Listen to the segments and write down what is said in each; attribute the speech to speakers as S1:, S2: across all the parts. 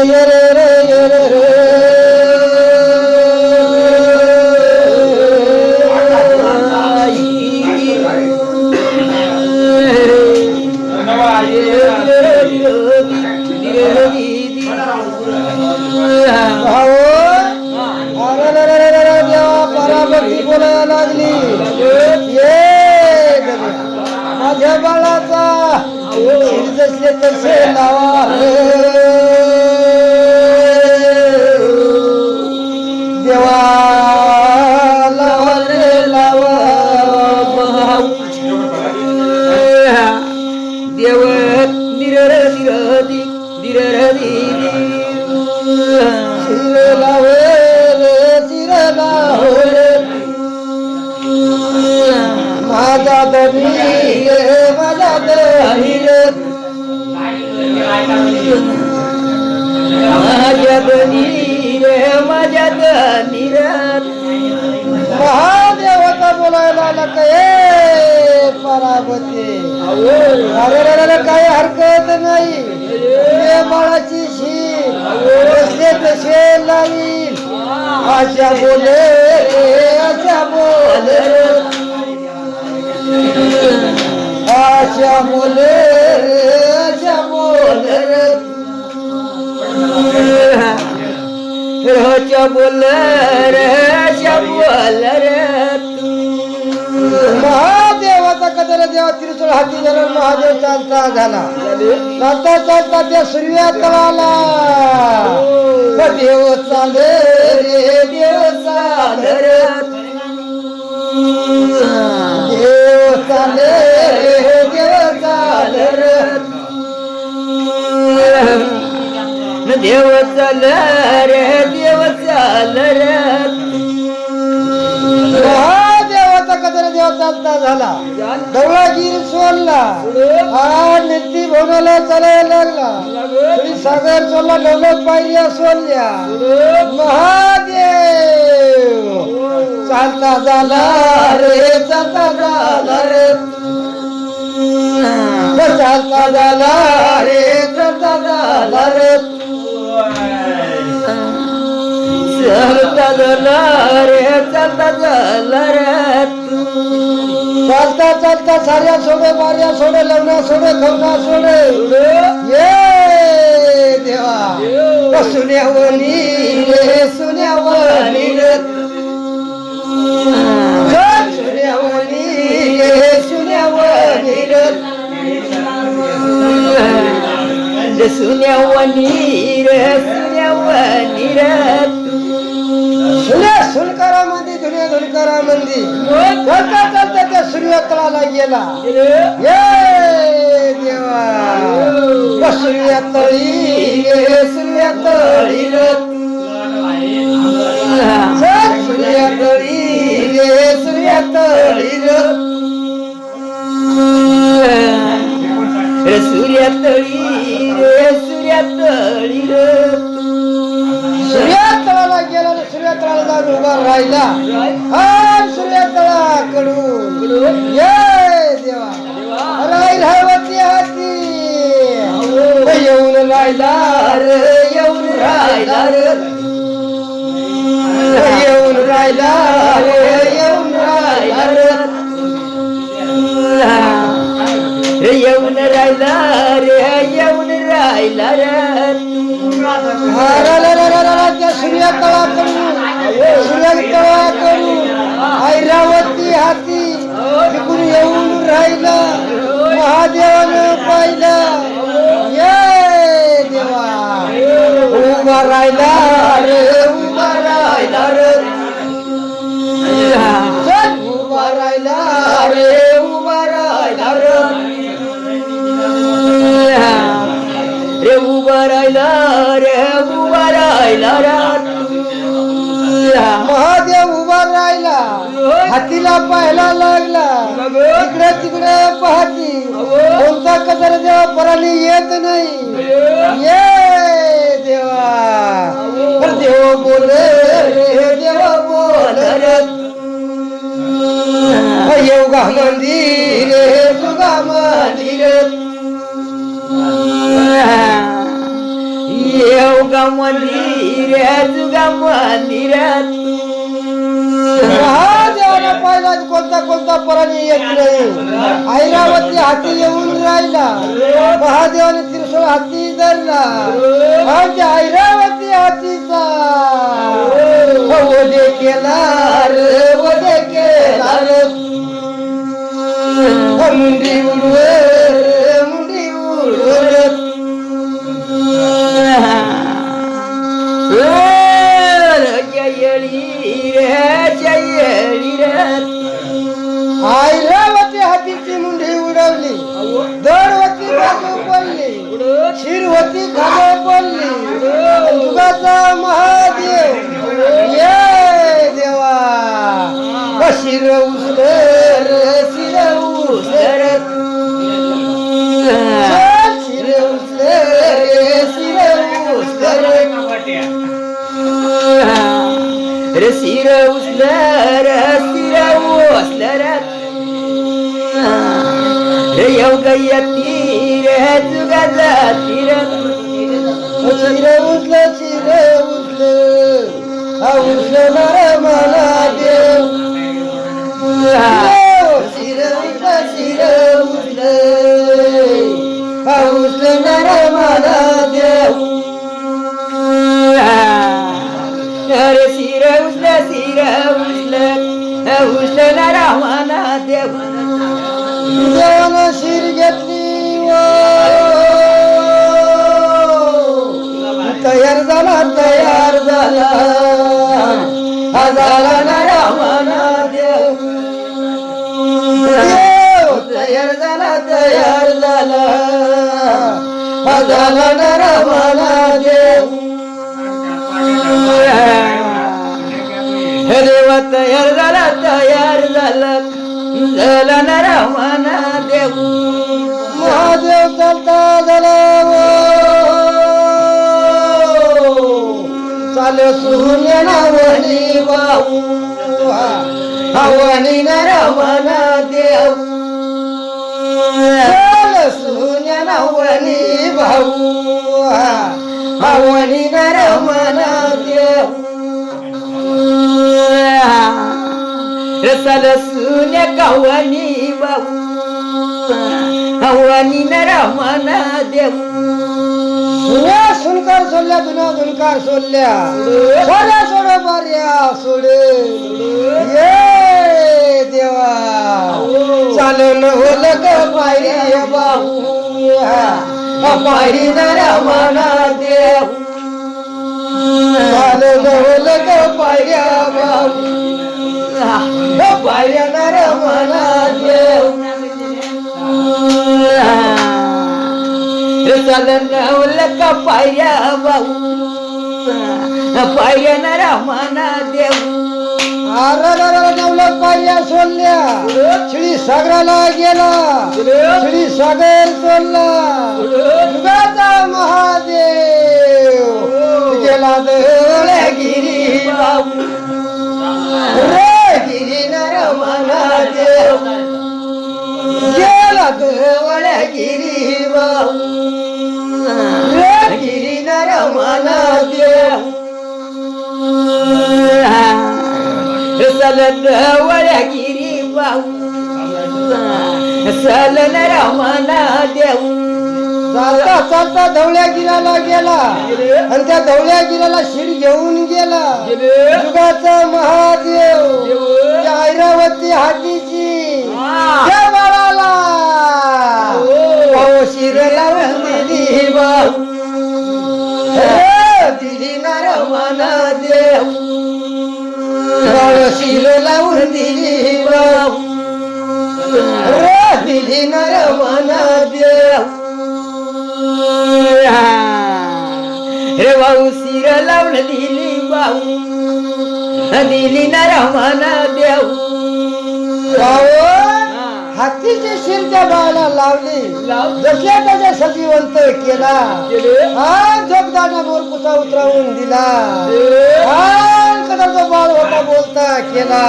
S1: ये रे रे रे माझ्या बाळाचा तसे लावा माझा माझा
S2: माझ्या गनी रे माझ्या
S1: महादेवाचा बोलायला आला काय पराभते अरे रे काही हरकत नाही. बाळाची शी बसले तसे लावील अशा बोले अशा बोले अशा बोले अशा बोले
S2: रे. बोल रे बोल रे.
S1: देवा त्रिशूळ हाती झाला महादेव चालता झाला. चालता चालता त्या सूर्या तळाला व देव चाले रे देव चाले रे. देव चाले रे देव चाले रे.
S2: देव चाल रे देव चाल रे.
S1: चालता झाला. दौलागिरी सोडला. हा नित्ती भवनाला चालायला लागला. श्री सागर सोडला डोलत पायऱ्या सोडल्या. महादेव! चालता झाला रे चालता झाला रे. चालता झाला रे चालता झाला रे.
S2: चालता झाला रे चालता झाला रे.
S1: चालता चालता साऱ्या सोडे मार्या सोडे लग्न सोडे खवना सोडे ये देवा. सुन्यावनी रे सुन्यावनी रे. सुन्यावनी रे सुन्यावनी रे.
S2: सुन्यावनी रे सुन्यावनी रे.
S1: धुनकारा मंदी. चालता चालता त्या सूर्यतळाला गेला. ये देवा. सूर्यतळी रे सूर्यतळी रे सूर्यतळी रे सूर्यतळी
S2: सूर्यातळी रे सूर्यातळी
S1: सूर्यतळाला जाऊन उभा राहिला. हा सूर्यतळाकडून. ये देवा. राहील हवती हाती. येऊन राहिला रे येऊन राहिला रे. येऊन राहिला रे येऊन राहिला रे.
S2: रे येऊन राहिला रे येऊन राहिला रे
S1: त्या सूर्यतळाकडून. सूर्यतळाकडून ऐरावती हाती. तिकडून येऊन राहिला महादेवानं पाहिलं ये देवा उभा राहिला रे उभा राहिला रे. उभा राहिला रे. हातीला पाहायला लागला. इकडे तिकडे पाहती. कोणता कदर देवा पराली येत नाही. ये देवा. देव बोल रे देव बोल रे योगा मंदिर योगा मंदिर
S2: येऊ जुगा मंदिर जुगा मंदिरात
S1: महादेवाला कोणता कोणता पराणी येत नाही. ऐरावती हाती येऊन राहिला. महादेवाने त्रिशूळ हाती धरला. म्हणजे ऐरावती हातीचा. वधे केला रे वधे केला रे मुंडी उडवे बोला महादेव. ये देवा. व शिर उचल शिर उचल शिर उसर शिर उसर
S2: रे सिर उचल रे. सिर उचल रे योग येती रे. जुगा जाती
S1: देवानं शिर घेतली तयार झाला तयार झाला हा झाला ना रामाना देव देव तयार झाला तयार झाला हा झाला ना रामाना देव
S2: हे देवा तयार झाला तयार झाला झाला ना रामाना देव
S1: महादेव चालता झाला चाल सुने नावणी बाहू हवणी नरमना देव चाल सुने नवनी भाऊ हवणी नरमना
S2: रसाल सुने कवनी बाबू हवानी न रामाना देव
S1: सुन्या सुनकार सोडल्या दुना दुनकार सोडल्या. सोड्या सोड बार्या सोडे. ये देवा. चालन होल ग पायरी बाहू. पायरी नरमना देव चालन होल ग पायऱ्या बाहू. पायऱ्या नरमना देव
S2: का पायऱ्या भाऊ पायऱ्या न रामाना देव
S1: पायऱ्या सोडल्या. श्री सागराला गेला. श्री सागर सोडला. महादेव. गेला गिरी बाबू. नरमना देव गेला गिरी बाबू रे गिरी नरमना देव चालता चालता धवळ्या गिराला गेला. आणि त्या धवळ्या गिराला शिड घेऊन गेला. जुगाचा महादेव. त्या ऐरावती हातीची. त्या बाळाला. भाऊ शिर लावून दिली हे. दिली नरमना देव भाऊ शिर लावून दिली रे दिली नरमना देव
S2: रे भाऊ सिर लावून दिली भाऊ दिली ना रामाना देव
S1: भाऊ हातीची शिर त्या बाळाला लावली. जशा त्याच्या सजीवंत केला हा जगदाना मोरकुसा उतरवून दिला. कदा तो बाळ होता बोलता केला.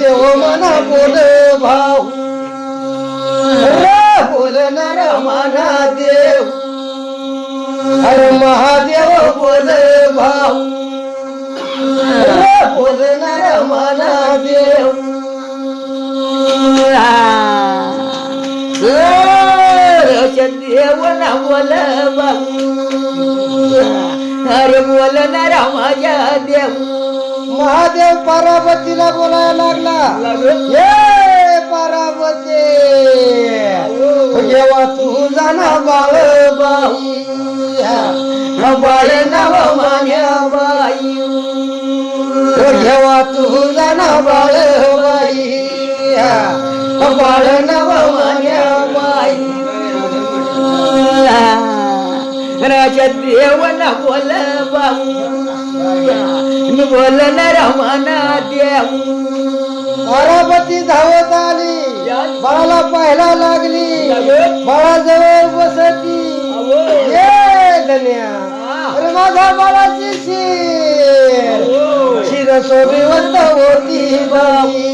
S1: देव मना बोल भाऊ. रे बोलणार मना देव अरे महादेव बोल भाऊ बोलणार महादेव
S2: देव ना बोल बाबू अरे बोलणारा माझ्या देव
S1: महादेव पार्वतीला बोलायला लागला. ये पार्वती. जेव्हा तू जाना बाळ बाई. बाळ नाव मान्या बाई. जेव्हा तू जाना बाळ बाई. बाळ नाव मान्या बाई.
S2: राजा देव ना बोल बाबू ना रमाना देव
S1: पार्वती धावत आली. बाळाला पाहायला लागली. बाळाजवळ बसती. ये धन्या. अरे माझा बाळाची शिर. शिर सोबीवंत होती बाई.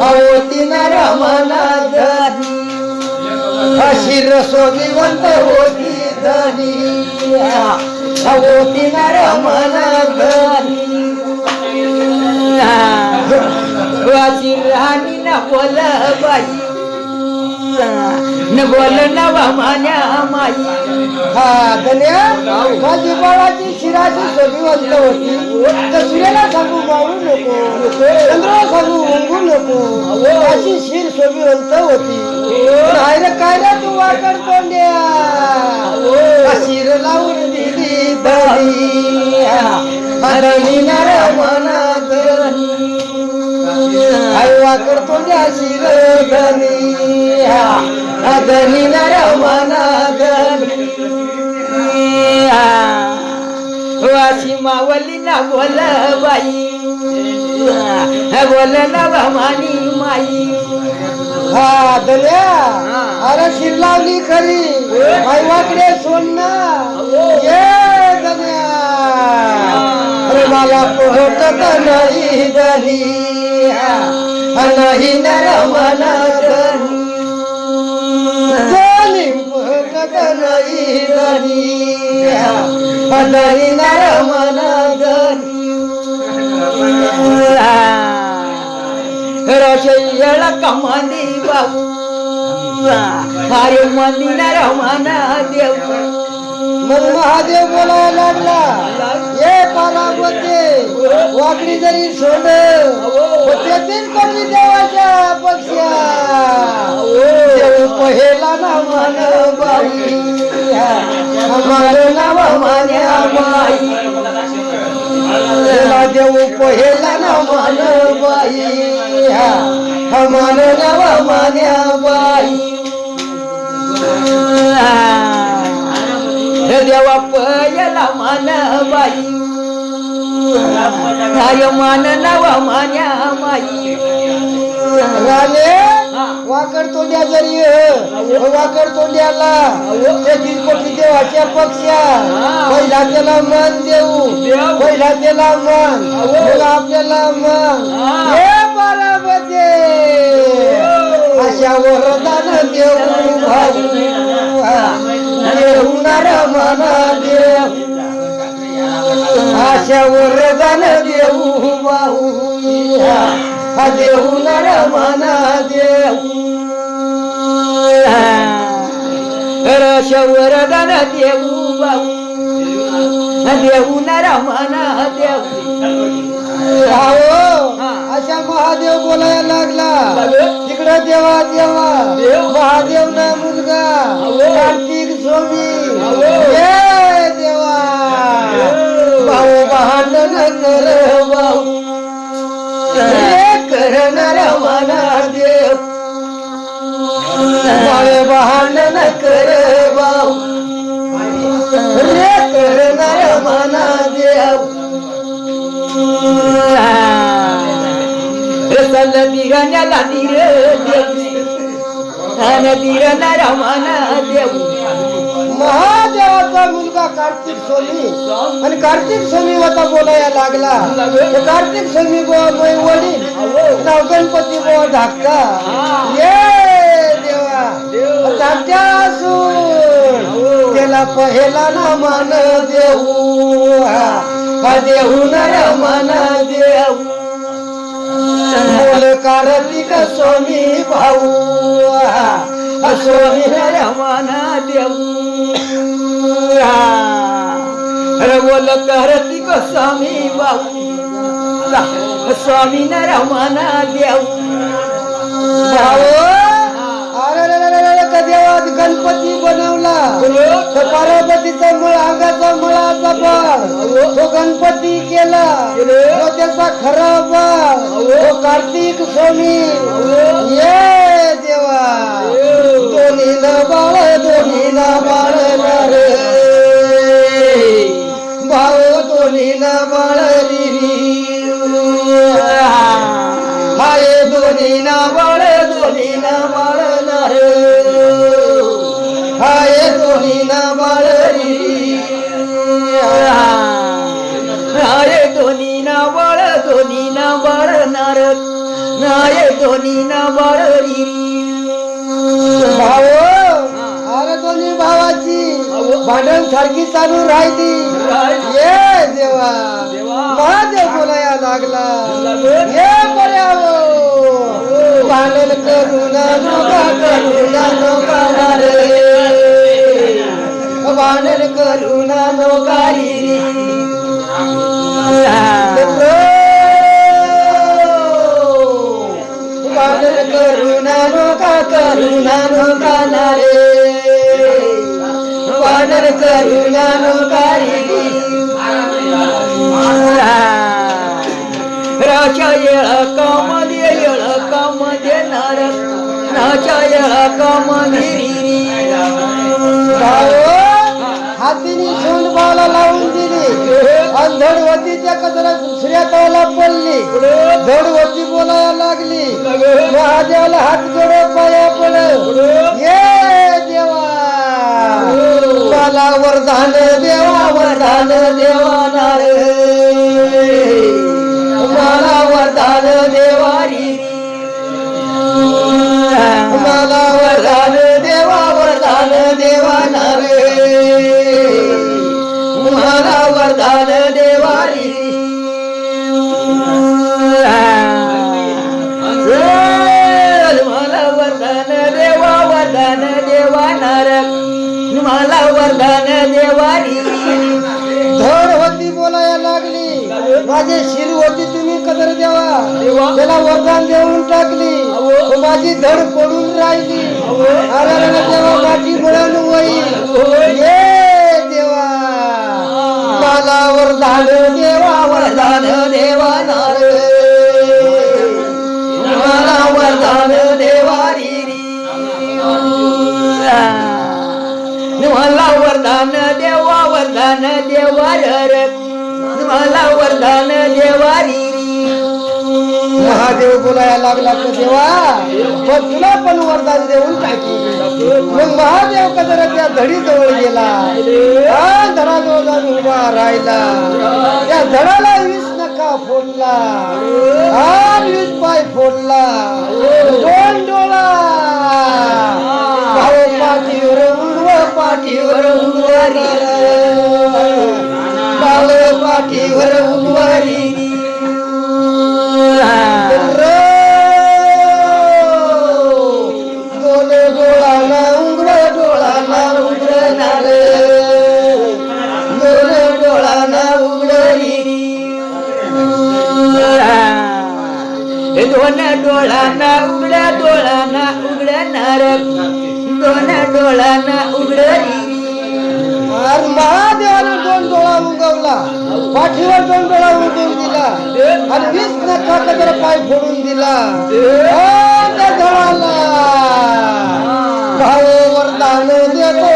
S1: होती ना रमना धनी शिर सोबीवंत होती धनी. होती ना रमना धनी
S2: राणी ना बोल बाई. न बोल नवा मान्या माई.
S1: हा धन्या माझी बाळाची शिराची सोबीवंत होती. तर सूर्याला सांगू मारू नको चंद्राला सांगू उंगू नको. अशी शिर सोबीवंत होती. काय रे काय रे तू वाकड तोंड्या? शिर लावून दिली धनी धनी नार मना वाकड तोंड्या शिर धनी धनी धनी
S2: वाशी मावली ना बोल बाई. बोल नवा मानी माई.
S1: हा धन्या अरे शिर लावली खरी. आई वाकडे सोड ना ये धन्या अरे मला पोहत नाही धनी. नाही नरमन मना धनी धनी पोहत नाही धनी धनी नर मना
S2: बाबू अरे मंदिर देव
S1: मग महादेव बोलायला लागला. हे पार्वती वाकडी जरी सोड त्यातील कमी देवाच्या पक्षा देव पहिला ना मान बाई. हमार नाव मान्या बाई. देवा देव पहिला ना मान बाई. हमार नाव मान्या बाई
S2: देवा पयला मान बाई. मान नवा मान्या माई.
S1: राणे वाकड तोंड्या जरी वाकड तोंड्याला त्याची कोटी देवाच्या पक्षा. पहिला त्याला मन देऊ पहिला त्याला मन. मग आपल्याला मन. हे. पार्वती अशा वरदान देऊ. भाऊ देऊनार मना देव. अशा वरदान देऊ भाऊ देऊनार मना देऊ.
S2: रशवरदान देऊ बाऊ देऊ न रमाना देऊ.
S1: हो अशा महादेव बोलायला लागला. तिकडं देवा देवा. महादेव ना मुलगा. कार्तिक स्वामी करणार मना देव. भाऊ भांडण कर भाऊ रे करणार मना देव.
S2: सल दिरण्याला दिर देऊ दिर न
S1: महादेवाचा मुलगा कार्तिक स्वामी आणि कार्तिक स्वामी होता बोलायला लागला. कार्तिक स्वामी बुवा मै वडील. नाव गणपती बुवा धाकटा. ये देवा. धाकट्या असून त्याला पहिला ना मान देऊ. हा देऊ नर मान देऊ. बोल कार्तिक स्वामी भाऊ. हा स्वामी नर
S2: अरे बोल कार्तिक स्वामी स्वामी न रमना
S1: आज गणपती बनवला. पार्वतीचा मुळ अंगाचा मुळाचा बाळ. तो गणपती केला. तो त्याचा खरा बाळ. तो कार्तिक स्वामी. ये देवा. दोन्ही न बाळ दोन्ही न बाळ. दोन्ही न बाळ हाय दोन्ही ना बाळ दोन्ही ना बाळ नार हाय दोन्ही ना बाळ
S2: नारे दोन्ही ना बाळ दोन्ही ना बाळ नार नारे दोन्ही ना बाळ
S1: भाऊ अरे दोन्ही भावाची भांडण सारखी चालू राहिली. ये देवा. महादेव बोलाया लागला. ये बऱ्या भांडण करून नका करून नका रे भांडण करून नोकारी भांडण करून नका करून नका रे
S2: येळकामध्ये येळकामध्ये नार येळकामध्ये
S1: हातीने सोंड बाला लावून दिली आणि धडवतीच्या कचरा दुसऱ्या तवाला पडली धडवती बोलायला लागली महादेवाला हात जोड पाया पड ये देवा मला वरदान देवा वरदान देवा नारे मला वरदान देवारी धड होती बोलायला लागली. माझी शिर होती तुम्ही कदर द्यावा त्याला वरदान देऊन टाकली. माझी धड पडून राहिली. अरे अरे देवा माझी मिळून वही ये देवा. मला वरदान देवा वरदान देवा वरदान
S2: देवा वरदान देवा मला वरदान देवारी
S1: महादेव बोलायला लागला तर देवा? पण तुला पण वरदान देऊन टाकी मग महादेव कदर त्या धडी जवळ गेला धडाजवळ जाऊन उभा राहिला. त्या धडाला वीस नका फोडला. हा वीस पाय फोडला. दोन डोळा. पाठीवर उडवारी भाऊ पाठीवर उडवारी दोन डोळाला उंगर डोळाला उंगरणार दोन डोळाला उंगरी
S2: दोन डोळांना उघड्या डोळांना उघडणार दोन डोळांना उघडली
S1: महादेवानं दोन डोळा उगवला. पाठीवर दोन डोळा उगवून दिला. आणि वीस नका जरा पाय फोडून दिला. त्या डोळाला भाऊ वरदान देतो.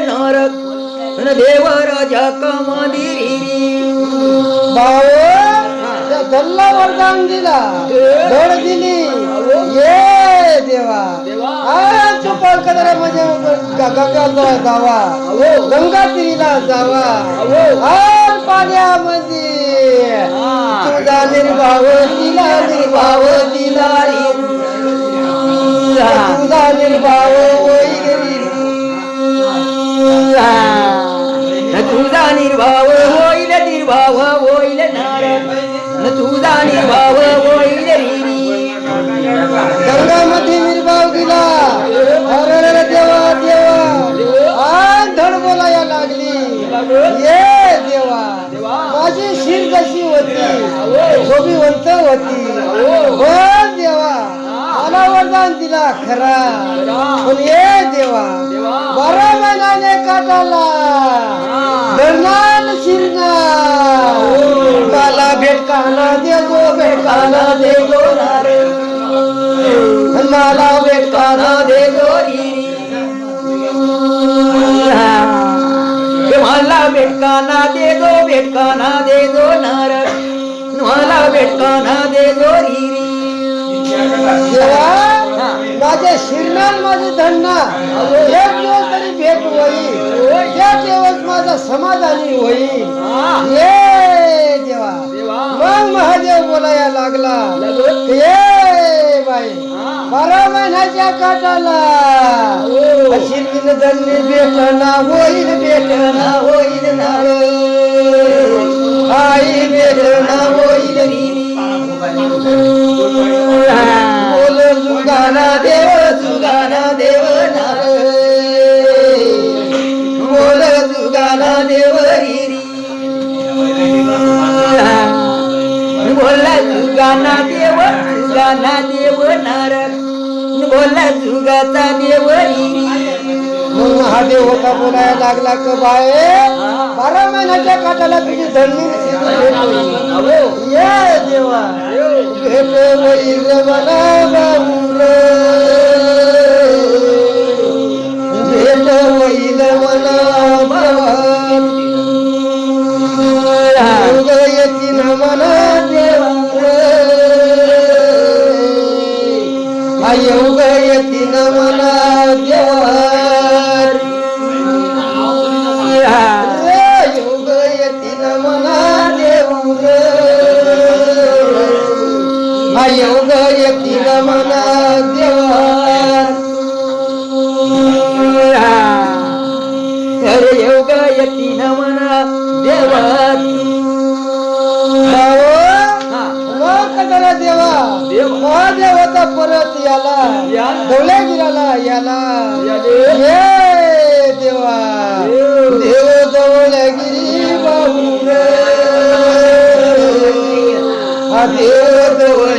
S2: नरक.
S1: भाऊ वरदान दिला. धड दिली. ये देवा. म्हणजे ग- गंगाला जावा. गंगा तिरीला जावा पाण्यामध्ये तुझा निर्भाव दिला निर्भाव दिला तुझा निर्भाव होईल
S2: तुझा निर्भाव होईल निर्भाव होईल तुझा निर्भाव होईल
S1: निर्भाव दिला. अरे देवा देवा. आज धड बोलाया लागली. ये माझी शिर कशी होती? शोभिवंत होती. हो देवा. मला वरदान दिला खरा. पण ये देवा. बारा महिन्याने काटाला. धरणार शिरणार. मला भेटकाना देजो भेटकाना देजो नारे. मला भेटकाना देजो
S2: मला भेटकाना दे दो भेटकाना दे दो नारद मला भेटकाना दे दो हिरी
S1: माझे शिरणार माझे धन्ना एक दिवस तरी भेट होईल एक दिवस माझा समाधानी होईल ये देवा. मग महादेव बोलाया लागला. ये बाई. बारा महिन्याच्या काटाला. शिरकीन धन्य भेटना होईल भेटना होईल ना आई भेटना होईल बोल जुगाना देव जुगाना देव बोल जुगाना देव हिरी
S2: बोल जुगाना देव जुगाना देव नारद बोला जुगाचा देव हिरी
S1: मग महादेव होता बोलायला लागला क बाय? बारा महिन्याच्या काटाला तुझी धरणी ये देवा. भेट वैर मला भेट वैर
S2: अरे योग यती नमन देवा
S1: कदरा देवा
S2: देव.
S1: महादेवाचा परत याला. डोळे गिराला याला. ये देवा
S2: देव.
S1: जवळ गिरी हा देव जवळ